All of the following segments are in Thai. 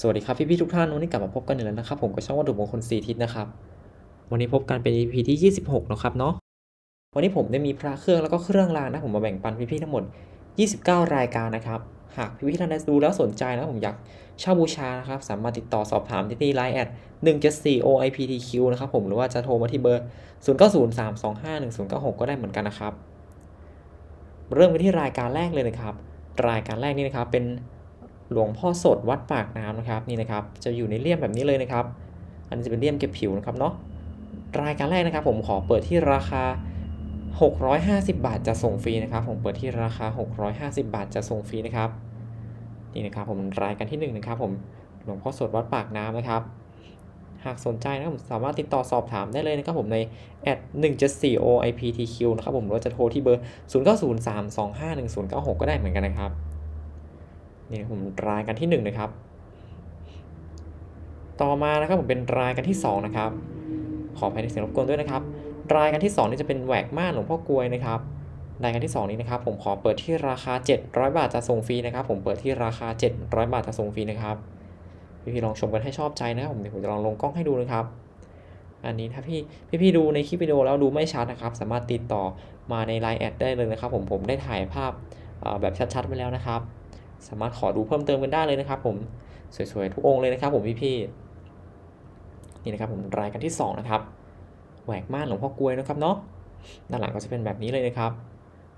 สวัสดีครับพี่ๆทุกท่านวันนี้กลับมาพบกันอีกแล้วนะครับ ผมกับช่องวัตถุมงคลสีทิศนะครับ วันนี้พบกันเป็น EP ที่ 26นะครับเนาะวันนี้ผมได้มีพระเครื่องแล้วก็เครื่องรางนะผมมาแบ่งปันพี่ๆทั้งหมด 29 รายการนะครับ หากพี่ๆท่านใดดูแล้วสนใจนะผมอยากเช่าบูชานะครับ สามารถติดต่อสอบถามที่ที่ไลน์แอด174 OIPTQ นะครับผมหรือว่าจะโทรมาที่เบอร์ 0903251096 ก็ได้เหมือนกันนะครับ เริ่มกันที่รายการแรกเลยนะครับ รายการแรกนี่นะครับเป็น หลวงพ่อสดวัดปากน้ำนะครับนี่นะครับ จะอยู่ในเลี่ยมแบบนี้เลยนะครับ อันนี้จะเป็นเลี่ยมเก็บผิวนะครับเนาะรายการแรกนะครับ ผมขอเปิดที่ราคา 650 บาทจะส่งฟรีนะครับ ผมเปิดที่ราคา 650 บาทจะส่งฟรีนะครับนี่นะครับผมรายการที่หนึ่งนะครับ ผมหลวงพ่อสดวัดปากน้ำนะครับ หากสนใจนะครับผมสามารถติดต่อสอบถามได้เลยนะครับผมในแอด174 OIPTQ นะครับผมหรือว่าจะโทรที่เบอร์ 0903251096 ก็ได้เหมือนกันนะครับ นี่ผมรายกันที่1นะครับ ต่อมานะครับผมเป็นรายกันที่ 2 นะครับ ขออภัยในเสียงรบกวนด้วยนะครับ รายกันที่ 2 นี่จะเป็นแหวกม่านหลวงพ่อกลวยนะครับรายการที่ 2 นี้นะครับ ผมขอเปิดที่ราคา 700 บาทจะส่งฟรีนะครับ ผมเปิดที่ราคา 700 บาทจะส่งฟรีนะครับพี่ๆลองชมกันให้ชอบใจนะครับผมเดี๋ยวผมจะลองลงกล้องให้ดูนะครับ อันนี้ถ้าพี่พี่ๆดูในคลิปวิดีโอแล้วดูไม่ชัดนะครับ สามารถติดต่อมาใน Line แอดได้เลยนะครับ ผมผมได้ถ่ายภาพแบบชัดๆไว้แล้วนะครับ สามารถขอดูเพิ่มเติมกันได้เลยนะครับ ผมสวยๆทุกองค์เลยนะครับ ผมพี่ๆนี่นะครับผมรายการที่ 2 นะครับแหวกม่านหลวงพ่อกลวยนะครับเนาะด้านหลังก็จะเป็นแบบนี้เลยนะครับ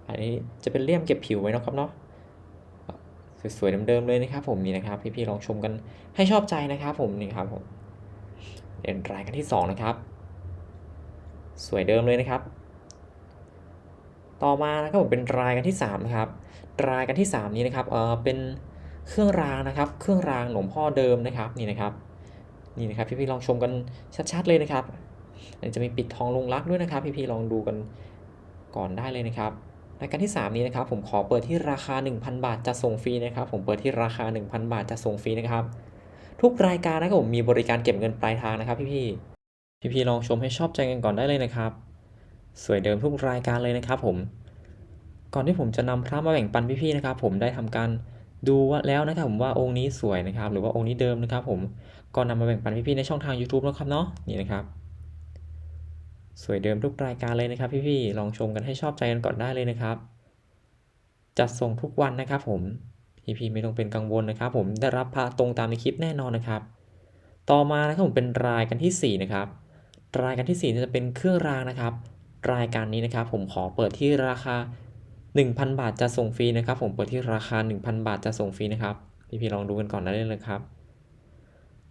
อันนี้จะเป็นเลี่ยมเก็บผิวไว้นะครับเนาะสวยๆเดิมๆเลยนะครับ ผมนี่นะครับ พี่ๆลองชมกันให้ชอบใจนะครับ ผมนี่ครับผมเป็นรายการที่ 2 นะครับ สวยเดิมเลยนะครับ ต่อมานะครับผมเป็นรายการที่3นะครับ รายการที่ 3 นี้นะครับเออเป็นเครื่องรางนะครับ เครื่องรางหลวงพ่อเดิมนะครับนี่นะครับนี่นะครับพี่ๆลองชมกันชัดๆเลยนะครับจะมีปิดทองลงรักด้วยนะครับ พี่ๆลองดูกันก่อนได้เลยนะครับรายการที่ 3 นี้นะครับผมขอเปิดที่ราคา 1,000 บาทจะส่งฟรีนะครับ ผมเปิดที่ราคา 1,000 บาทจะส่งฟรีนะครับ ทุกรายการนะครับผมมีบริการเก็บเงินปลายทางนะครับพี่ๆพี่ๆลองชมให้ชอบใจกันก่อนได้เลยนะครับ สวยเดิมทุกรายการเลยนะครับผม ก่อนที่ผมจะนำพระมาแบ่งปันพี่ๆนะครับ ผมได้ทำการดูว่าแล้วนะครับผมว่าองค์นี้สวยนะครับ หรือว่าองค์นี้เดิมนะครับ ผมก็นำมาแบ่งปันพี่ๆในช่องทาง YouTube นะครับเนาะนี่นะครับ สวยเดิมทุกรายการเลยนะครับ พี่ๆลองชมกันให้ชอบใจกันก่อนได้เลยนะครับ จัดส่งทุกวันนะครับ ผมพี่ๆไม่ต้องเป็นกังวลนะครับ ผมได้รับพระตรงตามในคลิปแน่นอนนะครับ ต่อมานะครับผมเป็นรายกันที่ 4 นะครับ รายการที่สี่จะเป็นเครื่องรางนะครับ รายการนี้นะครับ ผมขอเปิดที่ราคา 1,000 บาทจะส่งฟรีนะครับ ผมเปิดที่ราคา 1,000 บาทจะส่งฟรีนะครับ พี่ๆลองดูกันก่อนได้เลยครับ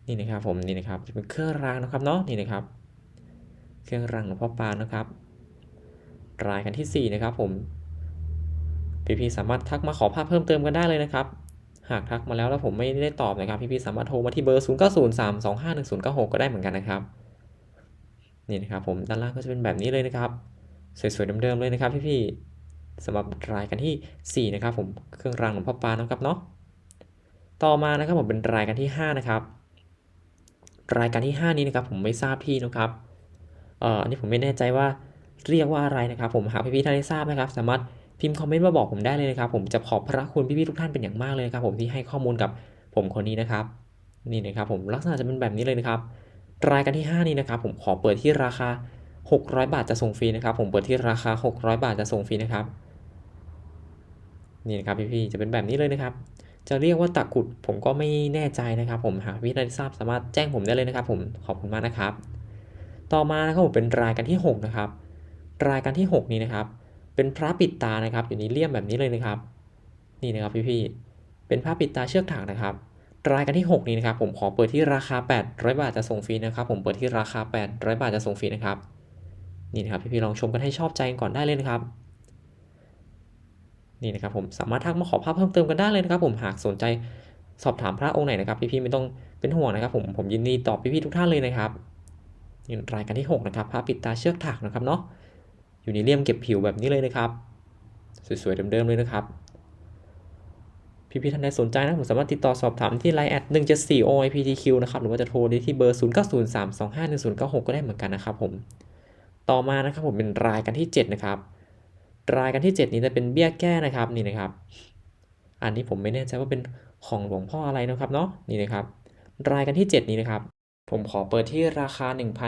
นี่นะครับผมนี่นะครับจะเป็นเครื่องรางนะครับเนาะนี่นะครับ เครื่องรางหลวงพ่อปานนะครับ รายการที่ 4 นะครับ ผมพี่ๆสามารถทักมาขอภาพเพิ่มเติมกันได้เลยนะครับ หากทักมาแล้วแล้วผมไม่ได้ตอบนะครับ พี่ๆสามารถโทรมาที่เบอร์ 0903251096 ก็ได้เหมือนกันนะครับ นี่นะครับผมด้านล่างก็จะเป็นแบบนี้เลยนะครับสวยๆเดิมๆเลยนะครับพี่ๆ สำหรับรายการที่ 4 นะครับผมเครื่องรางหลวงพ่อปานนะครับเนาะต่อมานะครับผมเป็นรายการที่ 5 นะครับ รายการที่ 5 นี้นะครับผมไม่ทราบที่นะครับเอ่ออันนี้ผมไม่แน่ใจว่าเรียกว่าอะไรนะครับ ผมหากพี่ๆท่านได้ทราบนะครับ สามารถพิมพ์คอมเมนต์มาบอกผมได้เลยนะครับ ผมจะขอบพระคุณพี่ๆทุกท่านเป็นอย่างมากเลยนะครับ ผมที่ให้ข้อมูลกับผมคนนี้นะครับ นี่นะครับผมลักษณะจะเป็นแบบนี้เลยนะครับ รายการที่ 5 นี้นะครับ ผมขอเปิดที่ราคา 600 บาทจะส่งฟรีนะครับ ผมเปิดที่ราคา 600 บาทจะส่งฟรีนะครับ นี่นะครับพี่ๆจะเป็นแบบนี้เลยนะครับ จะเรียกว่าตะกุดผมก็ไม่แน่ใจนะครับ ผมหากพี่ได้ทราบสามารถแจ้งผมได้เลยนะครับผมขอบคุณมากนะครับ ต่อมานะครับผมเป็นรายการที่ 6 นะครับ รายการที่ 6 นี้นะครับ เป็นพระปิดตานะครับ อยู่ในเลี่ยมแบบนี้เลยนะครับ นี่นะครับพี่ๆเป็นพระปิดตาเชือกถักนะครับ รายการที่ 6 นี้นะครับ ผมขอเปิดที่ราคา 800 บาทจะส่งฟรีนะครับ ผมเปิดที่ราคา 800 บาทจะส่งฟรีนะครับนี่นะครับพี่ๆลองชมกันให้ชอบใจก่อนได้เลยนะครับ นี่นะครับผมสามารถทักมาขอภาพเพิ่มเติมกันได้เลยนะครับ ผมหากสนใจสอบถามพระองค์ไหนนะครับพี่ๆไม่ต้องเป็นห่วงนะครับ ผมผมยินดีตอบพี่ๆทุกท่านเลยนะครับนี่รายการที่6นะครับพระปิดตาเชือกถักนะครับเนาะอยู่ในเลี่ยมเก็บผิวแบบนี้เลยนะครับ สวยๆเดิมๆเลยนะครับพี่ๆท่านใดสนใจนะผมสามารถติดต่อสอบถามที่ไลน์แอด174 OIPTQ นะครับหรือว่าจะโทรได้ที่เบอร์0903251096ก็ได้เหมือนกันนะครับผมต่อมานะครับผมเป็นรายการที่ 7 นะครับ รายการที่ 7 นี้จะเป็นเบี้ยแก้นะครับนี่นะครับ อันนี้ผมไม่แน่ใจว่าเป็นของหลวงพ่ออะไรนะครับเนาะนี่นะครับ รายการที่ 7 นี้นะครับ ผมขอเปิดที่ราคา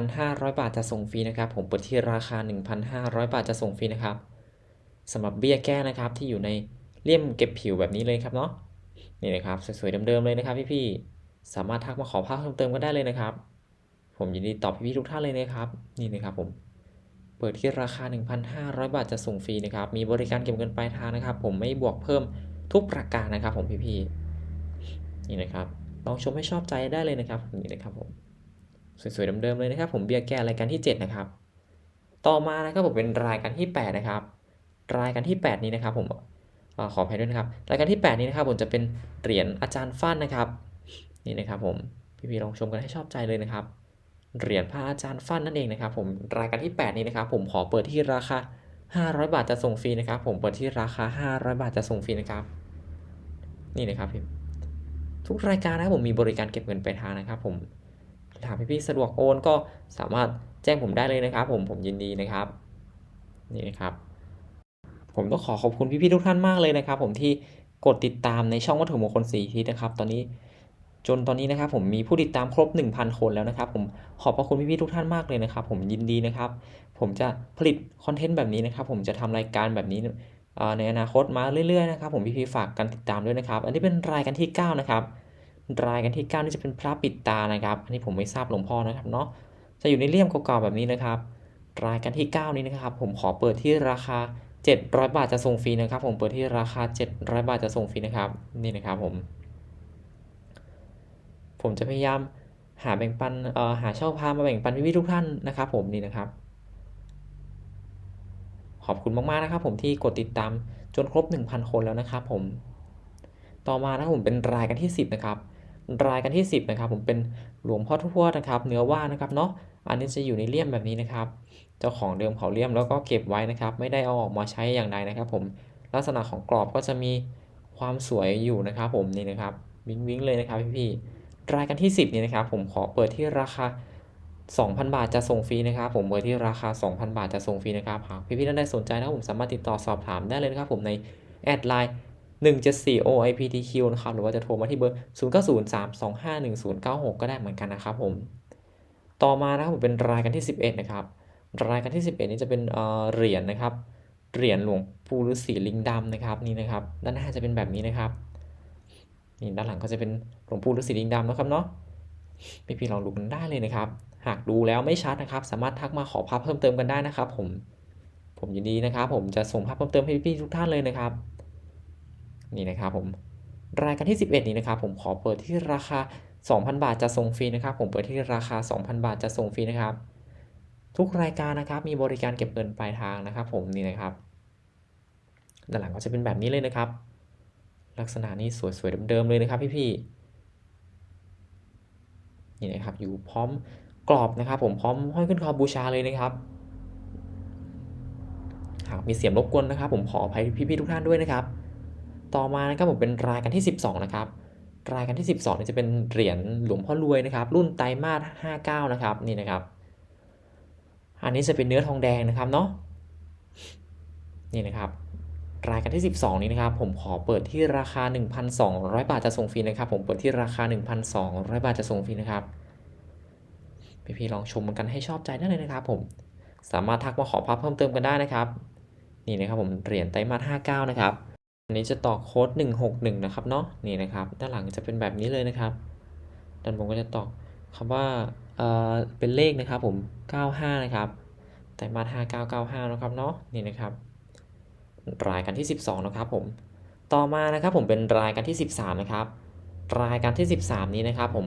1,500 บาทจะส่งฟรีนะครับ ผมเปิดที่ราคา 1,500 บาทจะส่งฟรีนะครับสำหรับเบี้ยแก้นะครับที่อยู่ในเลี่ยมเก็บผิวแบบนี้เลยครับเนาะนี่นะครับสวยๆเดิมๆเลยนะครับพี่ๆสามารถทักมาขอภาพเพิ่มเติมก็ได้เลยนะครับ ผมยินดีตอบพี่ๆทุกท่านเลยนะครับ นี่นะครับผม เปิดที่ราคา 1,500 บาทจะส่งฟรีนะครับ มีบริการเก็บเงินปลายทางนะครับ ผมไม่บวกเพิ่มทุกประการนะครับ ผมพี่ๆนี่นะครับ ลองชมให้ชอบใจได้เลยนะครับนี่นะครับผมสวยๆเดิมๆเลยนะครับ ผมเบียร์แก้รายการที่ 7 นะครับ ต่อมานะครับผมเป็นรายการที่ 8 นะครับ รายการที่ 8 นี้นะครับ ผมอขออภัยด้วยนะครับ รายการที่ 8 นี้นะครับ ผมจะเป็นเหรียญอาจารย์ฟั่นนะครับ นี่นะครับ ผมพี่ๆลองชมกันให้ชอบใจเลยนะครับ เหรียญพระอาจารย์ฟั่นนั่นเองนะครับผมรายการที่ 8 นี้นะครับผมขอเปิดที่ราคา 500 บาทจะส่งฟรีนะครับผมเปิดที่ราคา 500 บาทจะส่งฟรีนะครับ นี่นะครับพี่ทุกรายการนะครับผมมีบริการเก็บเงินปลายทางนะครับผมถ้าพี่ๆสะดวกโอนก็สามารถแจ้งผมได้เลยนะครับ ผมผมยินดีนะครับ นี่นะครับ ผมต้องขอขอบคุณพี่ๆทุกท่านมากเลยนะครับ ผมที่กดติดตามในช่องวัตถุมงคลสีทิศนะครับ ตอนนี้ จนตอนนี้นะครับผมมีผู้ติดตามครบ 1,000 คนแล้วนะครับ ผมขอบพระคุณพี่ๆทุกท่านมากเลยนะครับ ผมยินดีนะครับ ผมจะผลิตคอนเทนต์แบบนี้นะครับ ผมจะทำรายการแบบนี้ในอนาคตมาเรื่อยๆนะครับ ผมพี่ๆฝากกันติดตามด้วยนะครับ อันนี้เป็นรายการที่ 9 นะครับ รายการที่ 9 นี่จะเป็นพระปิดตานะครับ อันนี้ผมไม่ทราบหลวงพ่อนะครับเนาะจะอยู่ในเลี่ยมเก่าๆแบบนี้นะครับ รายการที่ 9 นี้นะครับ ผมขอเปิดที่ราคา 700 บาทจะส่งฟรีนะครับ ผมเปิดที่ราคา 700 บาทจะส่งฟรีนะครับนี่นะครับผม ผมจะพยายามหาแบ่งปันเอ่อหาเช่าพามาแบ่งปันพี่ๆทุกท่านนะครับผมนี่นะครับ ขอบคุณมากๆนะครับ ผมที่กดติดตามจนครบ 1,000 คนแล้วนะครับ ผม ต่อมานะผมเป็นรายการที่ 10 นะครับ รายการที่ 10 นะครับ ผมเป็นหลวงพ่อทวดนะครับ เนื้อว่านะครับเนาะอันนี้จะอยู่ในเลี่ยมแบบนี้นะครับ เจ้าของเดิมเขาเลี่ยมแล้วก็เก็บไว้นะครับ ไม่ได้เอาออกมาใช้อย่างใดนะครับ ผมลักษณะของกรอบก็จะมีความสวยอยู่นะครับ ผมนี่นะครับ วิ้งวิ้งๆเลยนะครับพี่ๆ รายการที่ 10นี่นะครับผมขอเปิดที่ราคา 2,000 บาทจะส่งฟรีนะครับผมเปิดที่ราคา 2,000 บาทจะส่งฟรีนะครับหากพี่ๆท่านใดสนใจนะครับผมสามารถติดต่อสอบถามได้เลยนะครับผมในแอดไลน์174 OIPTQ นะครับหรือว่าจะโทรมาที่เบอร์ 0903251096 ก็ได้เหมือนกันนะครับผมต่อมานะครับผมเป็นรายการที่ 11 นะครับ รายการที่ 11 นี้จะเป็นเอ่อเหรียญนะครับเหรียญหลวงปู่ฤาษีลิงดำนะครับนี่นะครับ ด้านหน้าจะเป็นแบบนี้นะครับ นี่ด้านหลังก็จะเป็นหลวงปู่ฤาษีลิงดำนะครับเนาะพี่ๆลองดูกันได้เลยนะครับ หากดูแล้วไม่ชัดนะครับ สามารถทักมาขอภาพเพิ่มเติมกันได้นะครับ ผมผมยินดีนะครับ ผมจะส่งภาพเพิ่มเติมให้พี่ๆทุกท่านเลยนะครับ นี่นะครับผมรายการที่ 11 นี้นะครับ ผมขอเปิดที่ราคา 2,000 บาทจะส่งฟรีนะครับ ผมเปิดที่ราคา 2,000 บาทจะส่งฟรีนะครับ ทุกรายการนะครับ มีบริการเก็บเงินปลายทางนะครับ ผมนี่นะครับด้านหลังก็จะเป็นแบบนี้เลยนะครับ ลักษณะนี้สวยๆเดิมๆเลยนะครับพี่ๆนี่นะครับอยู่พร้อมกรอบนะครับผมพร้อมห้อยขึ้นคอบูชาเลยนะครับหากมีเสียงรบกวนนะครับ ผมขออภัยพี่ๆทุกท่านด้วยนะครับ ต่อมานะครับผมเป็นรายการที่ 12 นะครับรายการที่ 12นี่จะเป็นเหรียญหลวงพ่อรวยนะครับ รุ่นไตรมาส59 นะครับนี่นะครับ อันนี้จะเป็นเนื้อทองแดงนะครับเนาะนี่นะครับ รายการที่ 12 นี้นะครับผมขอเปิดที่ราคา 1,200 บาทจะส่งฟรีนะครับ ผมเปิดที่ราคา 1,200 บาทจะส่งฟรีนะครับพี่ๆลองชมกันให้ชอบใจได้เลยนะครับ ผมสามารถทักมาขอภาพเพิ่มเติมกันได้นะครับ นี่นะครับผมเหรียญไตรมาส59 นะครับอันนี้จะต่อโค้ด 161 นะครับเนาะนี่นะครับ ด้านหลังจะเป็นแบบนี้เลยนะครับ ด้านบนก็จะตอกคำว่าเอ่อเป็นเลขนะครับผม 95 นะครับไตรมาส5995 นะครับเนาะนี่นะครับ รายการที่ 12 นะครับผมต่อมานะครับผมเป็นรายการที่ 13 นะครับ รายการที่ 13 นี้นะครับ ผม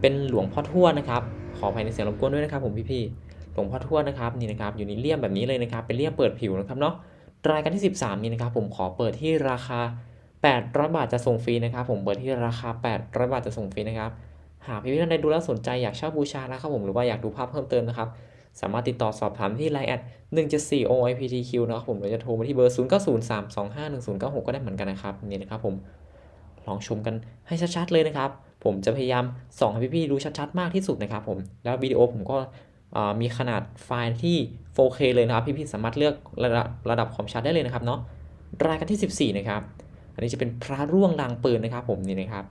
เป็นหลวงพ่อทวดนะครับ ขออภัยในเสียงรบกวนด้วยนะครับ ผมพี่ๆหลวงพ่อทวดนะครับนี่นะครับ อยู่ในเลี่ยมแบบนี้เลยนะครับ เป็นเลี่ยมเปิดผิวนะครับเนาะรายการที่ 13 นี้นะครับ ผมขอเปิดที่ราคา800บาทจะส่งฟรีนะครับ ผมเปิดที่ราคา800บาทจะส่งฟรีนะครับหากพี่ๆท่านใดดูแล้วสนใจอยากเช่าบูชานะครับผมหรือว่าอยากดูภาพเพิ่มเติมนะครับ สามารถติดต่อสอบถามที่ Line แอด174 OIPTQ นะครับผมหรือจะโทรมาที่เบอร์ 0903251096 ก็ได้เหมือนกันนะครับนี่นะครับผมลองชมกันให้ชัดๆเลยนะครับ ผมจะพยายามส่องให้พี่ๆดูชัดๆ มากที่สุดนะครับผมแล้ววิดีโอผมก็มีขนาดไฟล์ที่ 4K เลยนะครับ พี่ๆสามารถเลือกระดับระดับความชัดได้เลยนะครับเนาะรายการที่ 14 นะครับ อันนี้จะเป็นพระร่วงรางปืนนะครับผมนี่นะครับ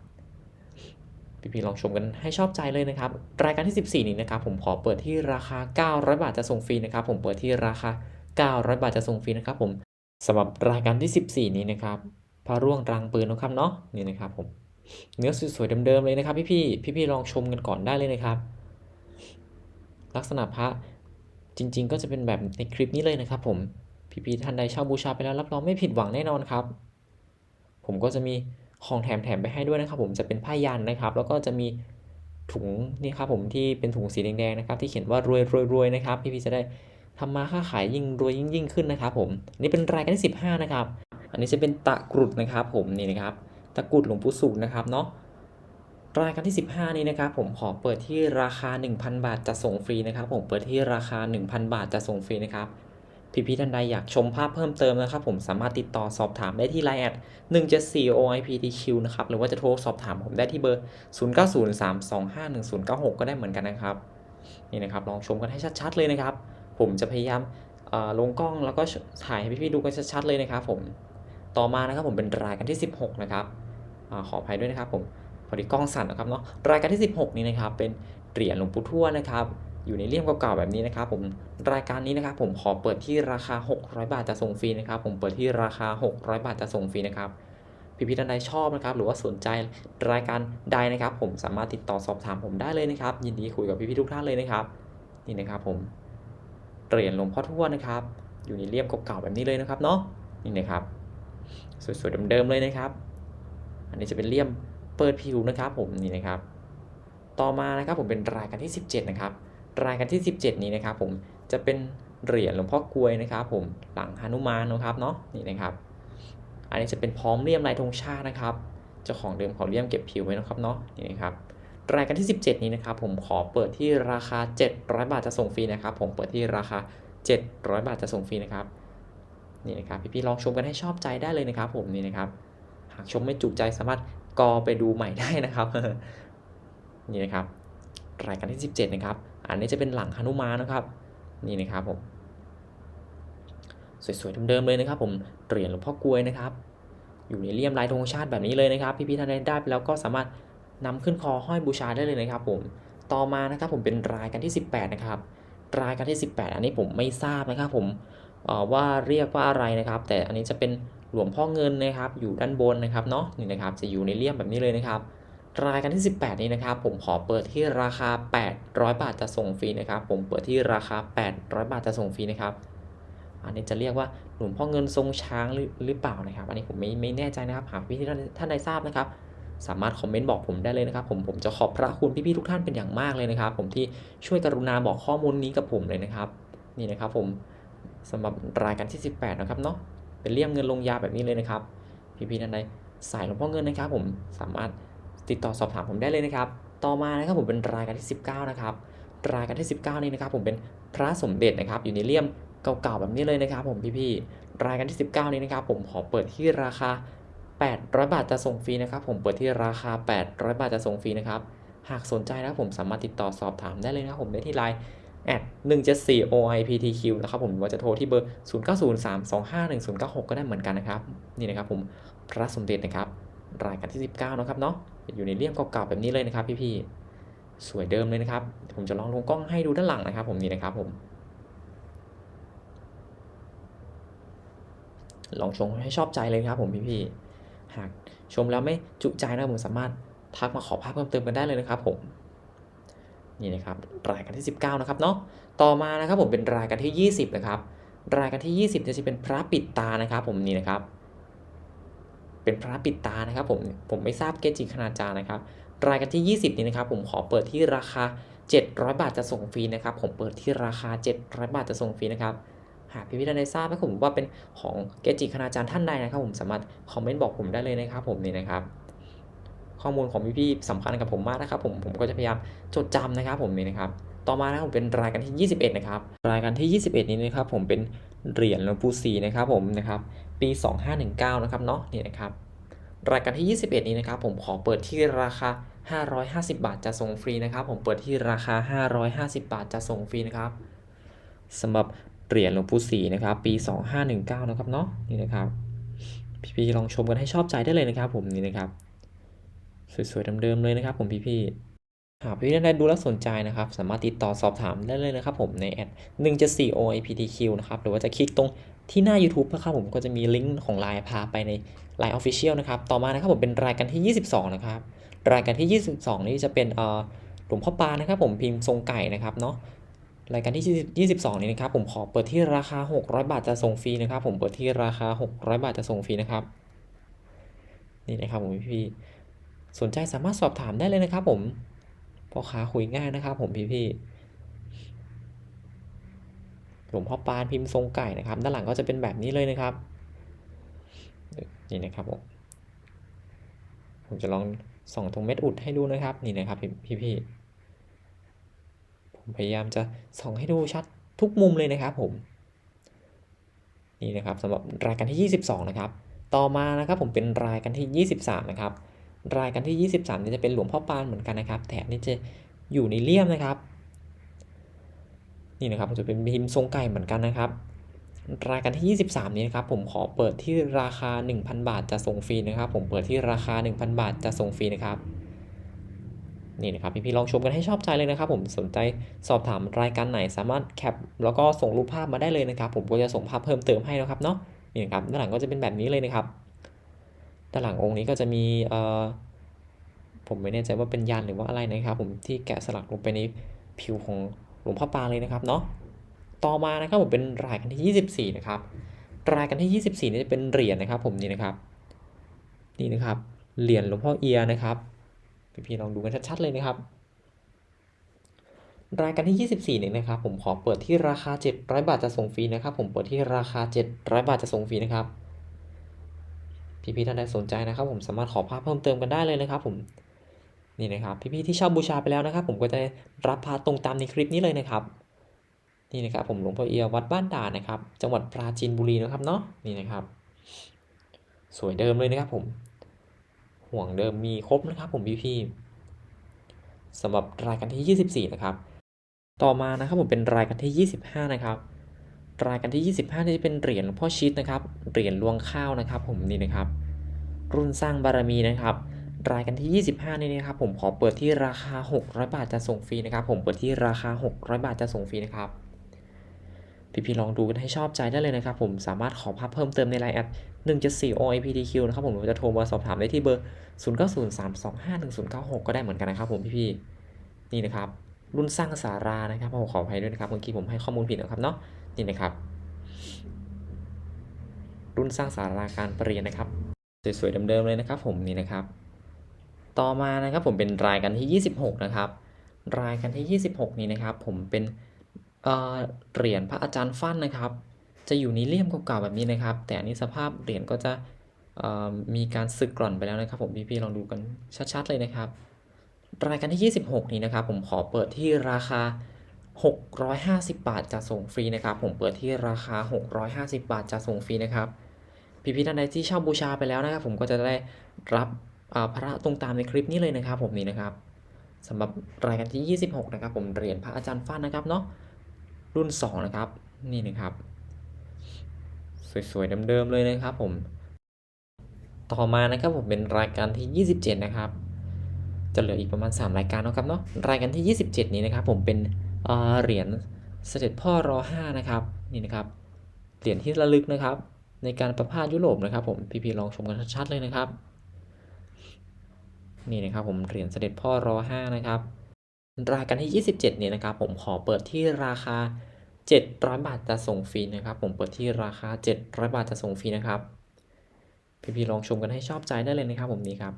พี่ๆลองชมกันให้ชอบใจเลยนะครับ รายการที่ 14 นี้นะครับ ผมขอเปิดที่ราคา 900 บาทจะส่งฟรีนะครับ ผมเปิดที่ราคา 900 บาทจะส่งฟรีนะครับ ผมสำหรับรายการที่ 14 นี้นะครับพระร่วงรังปืนนะครับเนาะนี่นะครับผมเนื้อสวยๆเดิมๆเลยนะครับ พี่ๆพี่ๆลองชมกันก่อนได้เลยนะครับ ลักษณะพระจริง ๆ ก็จะเป็นแบบในคลิปนี้เลยนะครับ ผมพี่ๆท่านใดเช่าบูชาไปแล้วรับรองไม่ผิดหวังแน่นอนครับ ผมก็จะมี ของแถมแถมไปให้ด้วยนะครับ ผมจะเป็นผ้ายันนะครับ แล้วก็จะมีถุงนี่ครับผมที่เป็นถุงสีแดงๆนะครับที่เขียนว่ารวยรวยรวยนะครับพี่ๆจะได้ทำมาค้าขายยิ่งรวยยิ่งยิ่งขึ้นนะครับผมอันนี่เป็นรายการที่15 นะครับ อันนี้จะเป็นตะกรุดนะครับผมนี่นะครับตะกรุดหลวงปู่สุขนะครับเนาะรายการที่ 15 นี้นะครับผมขอเปิดที่ราคา 1,000 บาทจะส่งฟรีนะครับ ผมเปิดที่ราคา 1,000 บาทจะส่งฟรีนะครับ พี่ๆท่านใดอยากชมภาพเพิ่มเติมนะครับ ผมสามารถติดต่อสอบถามได้ที่ Line แอด174 OIPTQ นะครับ หรือว่าจะโทรสอบถามผมได้ที่เบอร์ 0903251096 ก็ได้เหมือนกันนะครับ นี่นะครับ ลองชมกันให้ชัดๆเลยนะครับ ผมจะพยายามลงกล้องแล้วก็ถ่ายให้พี่ๆดูกันชัดๆเลยนะครับ ผมต่อมานะครับผมเป็นรายการที่ 16 นะครับอขออภัยด้วยนะครับผมพอดีกล้องสั่นนะครับเนาะรายการที่ 16 นี้นะครับเป็นเหรียญหลวงปู่ทวดนะครับ อยู่ในเลี่ยมเก่าๆแบบนี้นะครับผมรายการนี้นะครับผมขอเปิดที่ราคา 600 บาทจะส่งฟรีนะครับผมเปิดที่ราคา 600 บาทจะส่งฟรีนะครับพี่พี่ท่านใดชอบนะครับหรือว่าสนใจรายการใดนะครับ ผมสามารถติดต่อสอบถามผมได้เลยนะครับ ยินดีคุยกับพี่พี่ทุกท่านเลยนะครับ นี่นะครับผมเหรียญหลวงพ่อทวดนะครับ อยู่ในเลี่ยมเก่าๆแบบนี้เลยนะครับเนาะนี่นะครับ สวยๆเดิมๆเลยนะครับ อันนี้จะเป็นเลี่ยมเปิดผิวนะครับ ผมนี่นะครับ ต่อมานะครับผมเป็นรายการที่ 17 นะครับ รายการที่ 17 นี้นะครับผมจะเป็นเหรียญหลวงพ่อกลวยนะครับผมหลังหนุมานนะครับเนาะนี่นะครับ อันนี้จะเป็นพร้อมเลี่ยมลายธงชาตินะครับเจ้าของเดิมเขาเลี่ยมเก็บผิวไว้นะครับเนาะนี่นะครับรายการที่ 17 นี้นะครับผมขอเปิดที่ราคา 700 บาทจะส่งฟรีนะครับ ผมเปิดที่ราคา 700 บาทจะส่งฟรีนะครับนี่นะครับพี่ๆลองชมกันให้ชอบใจได้เลยนะครับ ผมนี่นะครับ หากชมไม่จุใจสามารถกอไปดูใหม่ได้นะครับนี่นะครับ รายการที่ 17 นะครับ อันนี้จะเป็นหลังหนุมานนะครับ นี่นะครับผม สวยๆเดิมๆเลยนะครับ ผมเหรียญหลวงพ่อกลวยนะครับ อยู่ในเลี่ยมลายธงชาติแบบนี้เลยนะครับ พี่ๆท่านใดได้ไปแล้วก็สามารถนำขึ้นคอห้อยบูชาได้เลยนะครับ ผม ต่อมานะครับผมเป็นรายการที่ 18 นะครับ รายการที่ 18 อันนี้ผมไม่ทราบนะครับ ผมว่าเรียกว่าอะไรนะครับ แต่อันนี้จะเป็นหลวงพ่อเงินนะครับ อยู่ด้านบนนะครับเนาะนี่นะครับจะอยู่ในเลี่ยมแบบนี้เลยนะครับ รายการที่ 18 นี้นะครับ ผมขอเปิดที่ราคา 800 บาทจะส่งฟรีนะครับ ผมเปิดที่ราคา 800 บาทจะส่งฟรีนะครับ อันนี้จะเรียกว่าหลวงพ่อเงินทรงช้างหรือหรือเปล่านะครับ อันนี้ผมไม่ไม่แน่ใจนะครับ หากพี่ท่านท่านใดทราบนะครับ สามารถคอมเมนต์บอกผมได้เลยนะครับ ผมผมจะขอบพระคุณพี่ๆทุกท่านเป็นอย่างมากเลยนะครับ ผมที่ช่วยกรุณาบอกข้อมูลนี้กับผมเลยนะครับ นี่นะครับ ผมสำหรับรายการที่ 18 นะครับเนาะเป็นเลี่ยมเงินลงยาแบบนี้เลยนะครับ พี่ๆท่านใดสายหลวงพ่อเงินนะครับ ผมสามารถ ติดต่อสอบถามผมได้เลยนะครับ ต่อมานะครับผมเป็นรายการที่ 19 นะครับ รายการที่ 19 นี้นะครับผมเป็นพระสมเด็จนะครับ อยู่ในเลี่ยมเก่าๆแบบนี้เลยนะครับ ผมพี่ๆ รายการที่ 19 นี้นะครับ ผมขอเปิดที่ราคา 800 บาทจะส่งฟรีนะครับ ผมเปิดที่ราคา 800 บาทจะส่งฟรีนะครับ หากสนใจนะครับผมสามารถติดต่อสอบถามได้เลยนะครับผมได้ที่ไลน์แอด174 OIPTQ นะครับผมหรือว่าจะโทรที่เบอร์ 0903251096 ก็ได้เหมือนกันนะครับ นี่นะครับผมพระสมเด็จนะครับ รายการที่ 19 นะครับเนาะ อยู่ในเลี่ยมเก่าๆแบบนี้เลยนะครับ พี่ๆสวยเดิมเลยนะครับ ผมจะลองลงกล้องให้ดูด้านหลังนะครับ ผมนี่นะครับผมลองชมให้ชอบใจเลยครับผมพี่ๆหากชมแล้วไม่จุใจนะผมสามารถทักมาขอภาพเพิ่มเติมกันได้เลยนะครับ ผมนี่นะครับรายการที่ 19 นะครับเนาะต่อมานะครับผมเป็นรายการที่ 20 นะครับรายการที่ 20 จะเป็นพระปิดตานะครับ ผมนี่นะครับ เป็นพระปิดตานะครับผมผมไม่ทราบเกจิคณาจารย์นะครับ รายการที่ 20 นี้นะครับ ผมขอเปิดที่ราคา 700 บาทจะส่งฟรีนะครับ ผมเปิดที่ราคา 700 บาทจะส่งฟรีนะครับหากพี่พี่ท่านใดทราบนะผมว่าเป็นของเกจิคณาจารย์ท่านใดนะครับ ผมสามารถคอมเมนต์บอกผมได้เลยนะครับ ผมนี่นะครับ ข้อมูลของพี่ๆสำคัญกับผมมากนะครับ ผมผมก็จะพยายามจดจำนะครับ ผมนี่นะครับ ต่อมานะครับผมเป็นรายการที่ 21 นะครับ รายการที่ 21 นี้นะครับ ผมเป็นเหรียญหลวงปู่ศรีนะครับ ผมนะครับ ปี 2519 นะครับเนาะนี่นะครับรายการที่ 21 นี้นะครับ ผมขอเปิดที่ราคา 550 บาทจะส่งฟรีนะครับ ผมเปิดที่ราคา 550 บาทจะส่งฟรีนะครับสำหรับเหรียญหลวงปู่ศรีนะครับ ปี 2519 นะครับเนาะนี่นะครับพี่ๆลองชมกันให้ชอบใจได้เลยนะครับ ผมนี่นะครับ สวยๆเดิมๆเลยนะครับ ผมพี่ๆหากพี่ๆท่านใดดูแล้วสนใจนะครับ สามารถติดต่อสอบถามได้เลยนะครับผมในแอด174 OIPTQ นะครับ หรือว่าจะคลิกตรง ที่หน้า YouTube นะครับผมก็จะมีลิงก์ของ Line พาไปใน Line Official นะครับ ต่อมานะครับผมเป็นรายการที่ 22 นะครับ รายการที่ 22 นี้จะเป็นเอ่อหลวงพ่อปานะครับผมพิมพ์ทรงไก่นะครับเนาะรายการที่ 22 นี้นะครับ ผมขอเปิดที่ราคา 600 บาทจะส่งฟรีนะครับ ผมเปิดที่ราคา 600 บาทจะส่งฟรีนะครับ นี่นะครับผมพี่ๆสนใจสามารถสอบถามได้เลยนะครับ ผมพ่อค้าคุยง่ายนะครับ ผมพี่ๆ ลวงพ่อปานพิมพ์ทรงไก่นะครับ ด้านหลังก็จะเป็นแบบนี้เลยนะครับ นี่นะครับผมผมจะลองส่องตรงเม็ดอุดให้ดูนะครับ นี่นะครับพี่ๆผมพยายามจะส่องให้ดูชัดทุกมุมเลยนะครับผม นี่นะครับสำหรับรายการที่ 22 นะครับ ต่อมานะครับผมเป็นรายการที่ 23 นะครับ รายการที่ 23นี่จะเป็นหลวงพ่อปานเหมือนกันนะครับ แต่นี่จะอยู่ในเลี่ยมนะครับ นี่นะครับจะเป็นพิมพ์ทรงไก่เหมือนกันนะครับ รายการที่ 23 นี้นะครับผมขอเปิดที่ราคา 1,000 บาทจะส่งฟรีนะครับ ผมเปิดที่ราคา 1,000 บาทจะส่งฟรีนะครับนี่นะครับพี่ๆลองชมกันให้ชอบใจเลยนะครับ ผมสนใจสอบถามรายการไหนสามารถแคปแล้วก็ส่งรูปภาพมาได้เลยนะครับ ผมก็จะส่งภาพเพิ่มเติมให้นะครับเนาะนี่นะครับด้านหลังก็จะเป็นแบบนี้เลยนะครับด้านหลังองค์นี้ก็จะมีเอ่อผมไม่แน่ใจว่าเป็นยันหรือว่าอะไรนะครับ ผมที่แกะสลักลงไปในผิวของ หลวงพ่อปานเลยนะครับเนาะต่อมานะครับผมเป็นรายการที่ 24 นะครับ รายการที่ 24นี่จะเป็นเหรียญนะครับ ผมนี่นะครับนี่นะครับเหรียญหลวงพ่อเอียนะครับพี่ๆลองดูกันชัดๆเลยนะครับ รายการที่ 24เนี่ยนะครับ ผมขอเปิดที่ราคา 700 บาทจะส่งฟรีนะครับ ผมเปิดที่ราคา 700 บาทจะส่งฟรีนะครับพี่ๆท่านใดสนใจนะครับ ผมสามารถขอภาพเพิ่มเติมกันได้เลยนะครับ ผม นี่นะครับพี่ๆที่เช่าบูชาไปแล้วนะครับ ผมก็จะรับพาตรงตามในคลิปนี้เลยนะครับ นี่นะครับผมหลวงพ่อเอียวัดบ้านด่านนะครับ จังหวัดปราจีนบุรีนะครับเนาะนี่นะครับ สวยเดิมเลยนะครับผม ห่วงเดิมมีครบนะครับ ผมพี่ๆสำหรับรายการที่ 24 นะครับ ต่อมานะครับผมเป็นรายการที่ 25 นะครับรายการที่ 25นี่จะเป็นเหรียญพ่อชิดนะครับเหรียญรวงข้าวนะครับ ผมนี่นะครับ รุ่นสร้างบารมีนะครับ รายการที่ 25 นี่นะครับผมขอเปิดที่ราคา 600 บาทจะส่งฟรีนะครับ ผมเปิดที่ราคา 600 บาทจะส่งฟรีนะครับพี่ๆลองดูกันให้ชอบใจได้เลยนะครับ ผมสามารถขอภาพเพิ่มเติมในไลน์แอด174 OIPTQ นะครับผมหรือจะโทรมาสอบถามได้ที่เบอร์ 0903251096 ก็ได้เหมือนกันนะครับ ผมพี่ๆนี่นะครับ รุ่นสร้างสารานะครับผมขออภัยด้วยนะครับเมื่อกี้ผมให้ข้อมูลผิดนะครับเนาะนี่นะครับ รุ่นสร้างสาราการประเรียนนะครับสวยๆเดิมๆเลยนะครับ ผมนี่นะครับ ต่อมานะครับผมเป็นรายการที่ 26 นะครับ รายการที่ 26 นี้นะครับ ผมเป็นเเหรียญพระอาจารย์ฟั่นนะครับ จะอยู่ในเลี่ยมเก่าๆแบบนี้นะครับ แต่อันนี้สภาพเหรียญก็จะมีการสึกกร่อนไปแล้วนะครับ ผมพี่ๆลองดูกันชัดๆเลยนะครับ รายการที่ 26 นี้นะครับ ผมขอเปิดที่ราคา 650 บาทจะส่งฟรีนะครับ ผมเปิดที่ราคา 650 บาทจะส่งฟรีนะครับพี่ๆท่านใดที่เช่าบูชาไปแล้วนะครับ ผมก็จะได้รับ พระตรงตามในคลิปนี้เลยนะครับ ผมนี่นะครับสำหรับรายการที่ 26 นะครับ ผมเหรียญพระอาจารย์ฟั่นนะครับเนาะรุ่น 2 นะครับ นี่นะครับ สวยๆเดิมๆเลยนะครับ ผม ต่อมานะครับผมเป็นรายการที่ 27 นะครับ จะเหลืออีกประมาณ 3 รายการนะครับเนาะรายการที่ 27 นี้นะครับ ผมเป็นเอ่อเหรียญเสด็จพ่อรอ5นะครับนี่นะครับเหรียญที่ระลึกนะครับ ในการประพาสยุโรปนะครับ ผมพี่ๆลองชมกันชัดๆเลยนะครับ นี่นะครับผมเหรียญเสด็จพ่อรอ5นะครับรายการที่ 27 เนี่ยนะครับผมขอเปิดที่ราคา 700 บาทจะส่งฟรีนะครับผมเปิดที่ราคา 700 บาทจะส่งฟรีนะครับพี่ๆลองชมกันให้ชอบใจได้เลยนะครับผมนี่ครับ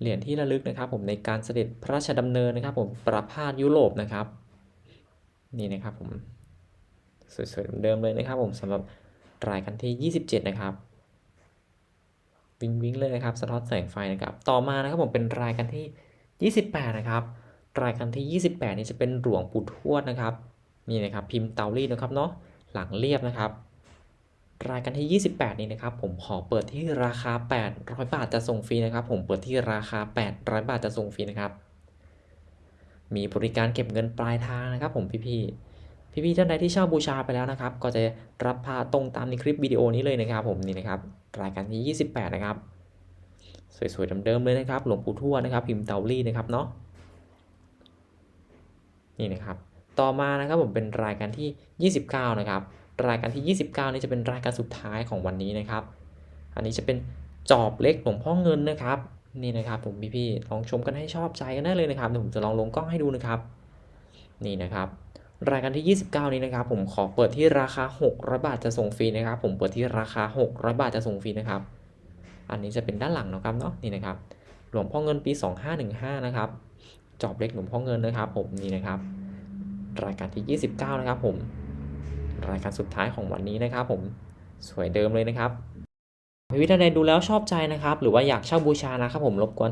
เหรียญที่ระลึกนะครับ ผมในการเสด็จพระราชดำเนินนะครับ ผมประพาสยุโรปนะครับ นี่นะครับผมสวยๆเดิมเลยนะครับ ผมสำหรับรายการที่ 27 นะครับ วิงวิงเลยนะครับ สะท้อนแสงไฟนะครับ ต่อมานะครับผมเป็นรายการที่ 28 นะครับ รายการที่ 28 นี้จะเป็นหลวงปู่ทวดนะครับ นี่นะครับพิมพ์เตารีดนะครับเนาะ หลังเรียบนะครับ รายการที่ 28 นี้นะครับ ผมขอเปิดที่ราคา 800 บาทจะส่งฟรีนะครับ ผมเปิดที่ราคา 800 บาทจะส่งฟรีนะครับ มีบริการเก็บเงินปลายทางนะครับ ผมพี่ๆ พี่ๆท่านใดที่เช่าบูชาไปแล้วนะครับ ก็จะรับพาตรงตามในคลิปวิดีโอนี้เลยนะครับผมนี่นะครับรายการที่28 นะครับ สวยๆเดิมๆเลยนะครับหลวงปู่ทวดนะครับ พิมพ์เตาลี่นะครับเนาะนี่นะครับ ต่อมานะครับผมเป็นรายการที่ 29 นะครับ รายการที่ 29 นี่จะเป็นรายการสุดท้ายของวันนี้นะครับ อันนี้จะเป็นจอบเล็กหลวงพ่อเงินนะครับ นี่นะครับผมพี่ๆลองชมกันให้ชอบใจกันได้เลยนะครับเดี๋ยวผมจะลองลงกล้องให้ดูนะครับ นี่นะครับ รายการที่ 29 นี้นะครับผมขอเปิดที่ราคา 600 บาทจะส่งฟรีนะครับ ผมเปิดที่ราคา 600 บาทจะส่งฟรีนะครับ อันนี้จะเป็นด้านหลังนะครับเนาะนี่นะครับ หลวงพ่อเงินปี 2515 นะครับ จอบเล็กหลวงพ่อเงินนะครับ ผมนี่นะครับ รายการที่ 29 นะครับ ผม รายการสุดท้ายของวันนี้นะครับ ผมสวยเดิมเลยนะครับวิธีใดดูแล้วชอบใจนะครับ หรือว่าอยากเช่าบูชานะครับ ผมรบกวน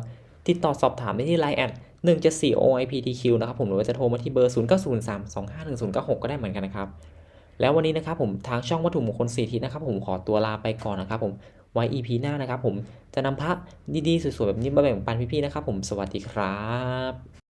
ติดต่อสอบถามได้ที่ไลน์แอด 174 OIPTQ นะครับผมหรือว่าจะโทรมาที่เบอร์ 0903251096 ก็ได้เหมือนกันนะครับ แล้ววันนี้นะครับผมทางช่องวัตถุมงคลสีทิศนะครับผมขอตัวลาไปก่อนนะครับผมไว้ EP หน้านะครับผมจะนำพระดีๆสวยๆแบบนี้มาแบ่งปันพี่ๆนะครับผมสวัสดีครับ